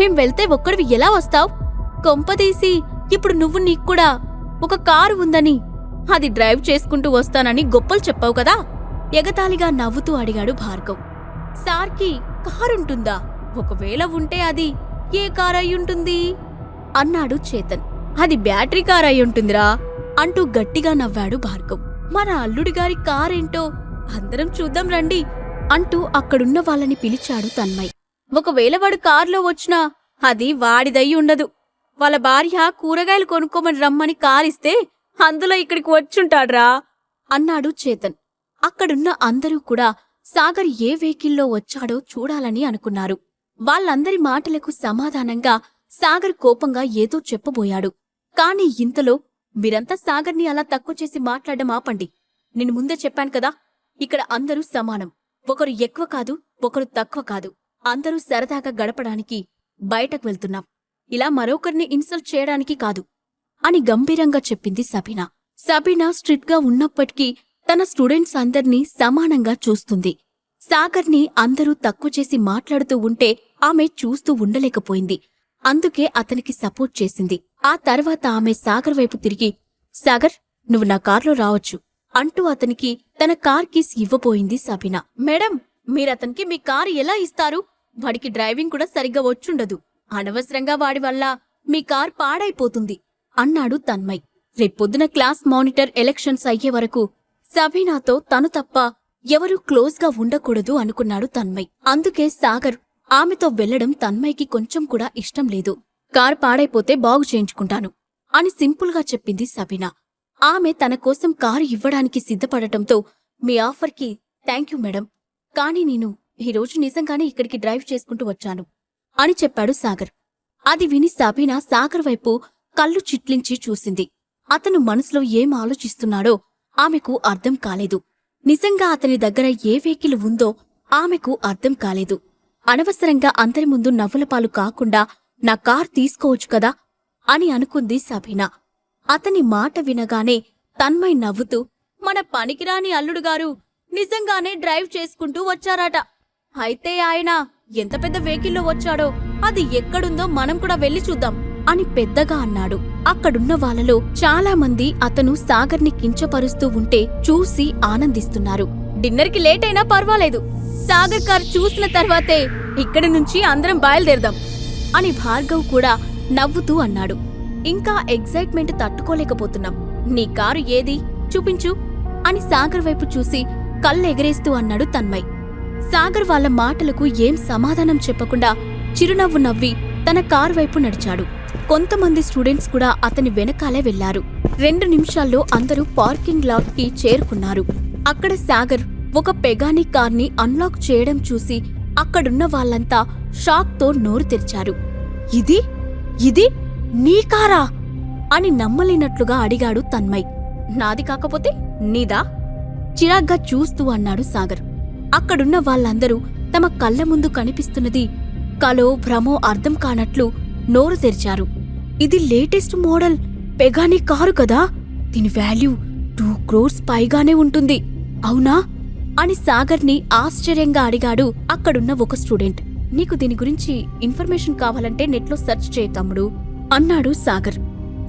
మేం వెళ్తే ఒక్కడివి ఎలా వస్తావ్? కొంపదీసి ఇప్పుడు నువ్వు నీకు కూడా ఒక కారు ఉందని అది డ్రైవ్ చేసుకుంటూ వస్తానని గొప్పలు చెప్పావు కదా? ఎగతాళిగా నవ్వుతూ అడిగాడు భార్గవ్. సార్కి కారుంటుందా? ఒకవేళ ఉంటే అది ఏ కార్ అయ్యుంటుంది అన్నాడు చేతన్. అది బ్యాటరీ కార్ అయ్యుంటుందిరా అంటూ గట్టిగా నవ్వాడు భార్గవ్. మన అల్లుడి గారి కారేంటో అందరం చూద్దాం రండి అంటూ అక్కడున్న వాళ్ళని పిలిచాడు తన్మయ్. ఒకవేళ వాడు కారులో వచ్చినా అది వాడిదయ్యి ఉండదు. వాళ్ళ భార్య కూరగాయలు కొనుక్కోమని రమ్మని కారిస్తే అందులో ఇక్కడికి వచ్చుంటాడ్రా అన్నాడు చేతన్. అక్కడున్న అందరూ కూడా సాగర్ ఏ వెహికల్లో వచ్చాడో చూడాలని అనుకున్నారు. వాళ్ళందరి మాటలకు సమాధానంగా సాగర్ కోపంగా ఏదో చెప్పబోయాడు. కాని ఇంతలో మీరంతా సాగర్ని అలా తక్కువ చేసి మాట్లాడడం ఆపండి. నేను ముందే చెప్పాను కదా ఇక్కడ అందరూ సమానం. ఒకరు ఎక్కువ కాదు ఒకరు తక్కువ కాదు. అందరూ సరదాగా గడపడానికి బయటకు వెళ్తున్నాం. ఇలా మరొకరిని ఇన్సల్ట్ చేయడానికి కాదు అని గంభీరంగా చెప్పింది సబీనా. సబీనా స్ట్రిక్ట్గా ఉన్నప్పటికీ తన స్టూడెంట్స్ అందర్నీ సమానంగా చూస్తుంది. సాగర్ని అందరూ తక్కువ చేసి మాట్లాడుతూ ఉంటే ఆమె చూస్తూ ఉండలేకపోయింది. అందుకే అతనికి సపోర్ట్ చేసింది. ఆ తర్వాత ఆమె సాగర్ వైపు తిరిగి సాగర్ నువ్వు నా కార్లో రావచ్చు అంటూ అతనికి తన కార్ కీస్ ఇవ్వబోయింది సబీనా. మేడం మీరతనికి మీ కారు ఎలా ఇస్తారు? వాడికి డ్రైవింగ్ కూడా సరిగ్గా వచ్చుండదు. అనవసరంగా వాడి వల్ల మీ కార్ పాడైపోతుంది అన్నాడు తన్మయ్. రేపొద్దున క్లాస్ మానిటర్ ఎలక్షన్స్ అయ్యే వరకు సబీనాతో తను తప్ప ఎవరూ క్లోజ్గా ఉండకూడదు అనుకున్నాడు తన్మయ్. అందుకే సాగర్ ఆమెతో వెళ్ళడం తన్మయ్కి కొంచెం కూడా ఇష్టం లేదు. కార్ పాడైపోతే బాగు చేయించుకుంటాను అని సింపుల్గా చెప్పింది సబీనా ఆమె తన కోసం కారు ఇవ్వడానికి సిద్ధపడటంతో మీ ఆఫర్కి థ్యాంక్ యూ మేడం. కాని నేను ఈరోజు నిజంగానే ఇక్కడికి డ్రైవ్ చేసుకుంటూ వచ్చాను అని చెప్పాడు సాగర్. అది విని సబీనా సాగర్ వైపు కళ్ళు చిట్లించి చూసింది. అతను మనసులో ఏం ఆలోచిస్తున్నాడో ఆమెకు అర్థం కాలేదు. నిజంగా అతని దగ్గర ఏ వెహికల్ ఉందో ఆమెకు అర్థం కాలేదు. అనవసరంగా అందరి ముందు నవ్వులపాలు కాకుండా నా కార్ తీసుకోవచ్చు కదా? అని అనుకుంది సబీనా. అతని మాట వినగానే తన్మయ్ నవ్వుతూ మన పనికిరాని అల్లుడుగారు నిజంగానే డ్రైవ్ చేసుకుంటూ వచ్చారట. అయితే ఆయన ఎంత పెద్ద వెహికల్లో వచ్చాడో అది ఎక్కడుందో మనం కూడా వెళ్ళి చూద్దాం అని పెద్దగా అన్నాడు. అక్కడున్న వాళ్ళలో చాలా మంది అతను సాగర్ని కించపరుస్తూ ఉంటే చూసి ఆనందిస్తున్నారు. డిన్నర్కి లేట్ అయినా పర్వాలేదు. సాగర్ కార్ చూసిన తర్వాతే ఇక్కడి నుంచి అందరం బయలుదేరదాం అని భార్గవ్ కూడా నవ్వుతూ అన్నాడు. ఇంకా ఎగ్జైట్మెంట్ తట్టుకోలేకపోతున్నాం. నీ కారు ఏది? చూపించు అని సాగర్ వైపు చూసి కళ్ళెగరేస్తూ అన్నాడు తన్మయ్. సాగర్ వాళ్ళ మాటలకు ఏం సమాధానం చెప్పకుండా చిరునవ్వు నవ్వి తన కారు వైపు నడిచాడు. కొంతమంది స్టూడెంట్స్ కూడా అతని వెనకాలే వెళ్ళారు రెండు నిమిషాల్లో అందరూ పార్కింగ్ లాట్కి చేరుకున్నారు. అక్కడ సాగర్ ఒక పెగాని కార్ని అన్లాక్ చేయడం చూసి అక్కడున్న వాళ్ళంతా షాక్తో నోరు తెరిచారు. ఇది? ఇది? నీ కారా? అని నమ్మలేనట్లుగా అడిగాడు తన్మయ్. నాది కాకపోతే నీదా? చిరాగ్గా చూస్తూ అన్నాడు సాగర్. అక్కడున్న వాళ్ళందరూ తమ కళ్ళ ముందు కనిపిస్తున్నది కలో భ్రమో అర్థం కానట్లు నోరు తెరిచారు. ఇది లేటెస్ట్ మోడల్. పెగానీ కారు కదా. దీని వాల్యూ టూ క్రోర్స్ పైగానే ఉంటుంది. అవునా? అని సాగర్ని ఆశ్చర్యంగా అడిగాడు అక్కడున్న ఒక స్టూడెంట్. నీకు దీని గురించి ఇన్ఫర్మేషన్ కావాలంటే నెట్లో సెర్చ్ చేయి తమ్ముడు అన్నాడు సాగర్.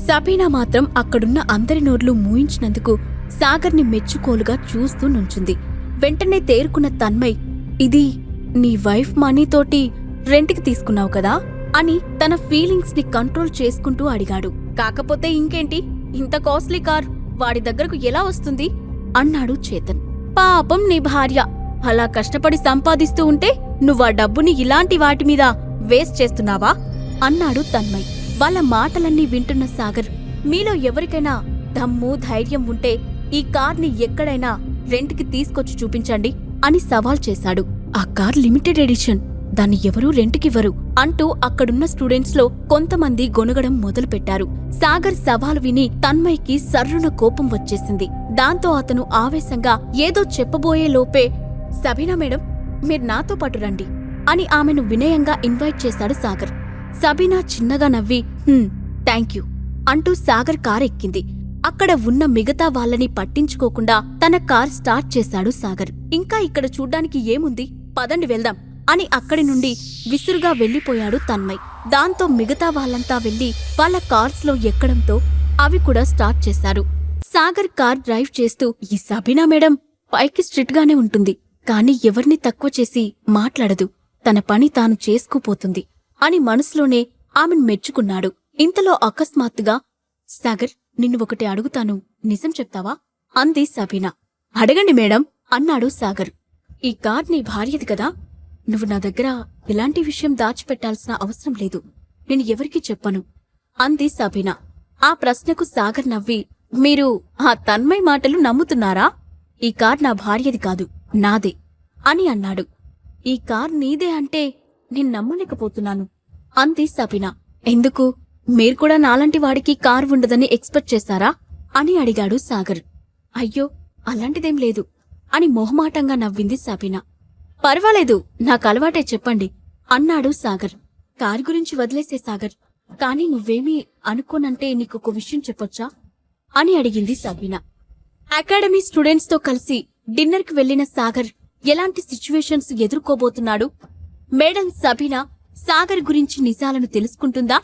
సబీనా మాత్రం అక్కడున్న అందరి నోర్లు మూయించినందుకు సాగర్ని మెచ్చుకోలుగా చూస్తూ నుంచుంది. వెంటనే తేరుకున్న తన్మయ్ ఇది నీ వైఫ్ మనీతోటి రెంట్కి తీసుకున్నావు కదా? అని తన ఫీలింగ్స్ని కంట్రోల్ చేసుకుంటూ అడిగాడు. కాకపోతే ఇంకేంటి? ఇంత కాస్ట్లీ కార్ వాడి దగ్గరకు ఎలా వస్తుంది? అన్నాడు చేతన్. పాపం నీ భార్య. అలా కష్టపడి సంపాదిస్తూ ఉంటే నువ్వా డబ్బుని ఇలాంటి వాటి మీద వేస్ట్ చేస్తున్నావా? అన్నాడు తన్మయ్. వాళ్ళ మాటలన్నీ వింటున్న సాగర్ మీలో ఎవరికైనా దమ్ము ధైర్యం ఉంటే ఈ కార్ని ఎక్కడైనా రెంట్కి తీసుకొచ్చి చూపించండి అని సవాల్ చేశాడు. ఆ కార్ లిమిటెడ్ ఎడిషన్. దాన్ని ఎవరూ రెంట్కివ్వరు అంటూ అక్కడున్న స్టూడెంట్స్లో కొంతమంది గొనగడం మొదలుపెట్టారు. సాగర్ సవాల్ విని తన్మయ్కి సర్రున కోపం వచ్చేసింది. దాంతో అతను ఆవేశంగా ఏదో చెప్పబోయే లోపే. సబీనా మేడం మీరు నాతో పాటు రండి అని ఆమెను వినయంగా ఇన్వైట్ చేశాడు సాగర్. సబీనా చిన్నగా నవ్వి థ్యాంక్ యూ అంటూ సాగర్ కారెక్కింది. ఎక్కింది అక్కడ ఉన్న మిగతా వాళ్ళని పట్టించుకోకుండా తన కార్ స్టార్ట్ చేశాడు సాగర్. ఇంకా ఇక్కడ చూడ్డానికి ఏముంది? పదండి వెళ్దాం అని అక్కడి నుండి విసురుగా వెళ్ళిపోయాడు తన్మయ్. దాంతో మిగతా వాళ్ళంతా వెళ్ళి వాళ్ళ కార్స్లో ఎక్కడంతో అవి కూడా స్టార్ట్ చేశారు. సాగర్ కార్ డ్రైవ్ చేస్తూ ఈ సబీనా మేడం పైకి స్ట్రిక్ట్ గానే ఉంటుంది కానీ ఎవరిని తక్కువ చేసి మాట్లాడదు. తన పని తాను చేసుకుపోతుంది అని మనసులోనే ఆమెను మెచ్చుకున్నాడు. ఇంతలో అకస్మాత్తుగా సాగర్ నిన్ను ఒకటి అడుగుతాను నిజం చెప్తావా? అంది సబీనా. అడగండి మేడం అన్నాడు సాగర్. ఈ కార్ నీ భార్యది కదా? నువ్వు నా దగ్గర ఇలాంటి విషయం దాచిపెట్టాల్సిన అవసరం లేదు. నేను ఎవరికీ చెప్పను అంది సబీనా. ఆ ప్రశ్నకు సాగర్ నవ్వి మీరు ఆ తన్మయ్ మాటలు నమ్ముతున్నారా? ఈ కార్ నా భార్యది కాదు నాదే అని అన్నాడు. ఈ కార్ నీదే అంటే నేను నమ్మలేకపోతున్నాను అంది సబీనా. ఎందుకు? మీరు కూడా నాలాంటి వాడికి కార్ ఉండదని ఎక్స్పెక్ట్ చేశారా? అని అడిగాడు సాగర్. అయ్యో అలాంటిదేం లేదు అని మొహమాటంగా నవ్వింది సబీనా. పర్వాలేదు నాకు అలవాటే చెప్పండి అన్నాడు సాగర్. కారు గురించి వదిలేసే సాగర్. కానీ నువ్వేమీ అనుకోనంటే నీకొక విషయం చెప్పొచ్చా? అని అడిగింది సబీనా. అకాడమీ స్టూడెంట్స్తో కలిసి డిన్నర్కి వెళ్ళిన సాగర్ ఎలాంటి సిచ్యువేషన్స్ ఎదుర్కోబోతున్నాడు? మేడం సబీనా సాగర్ గురించి నిజాలను తెలుసుకుంటుందా?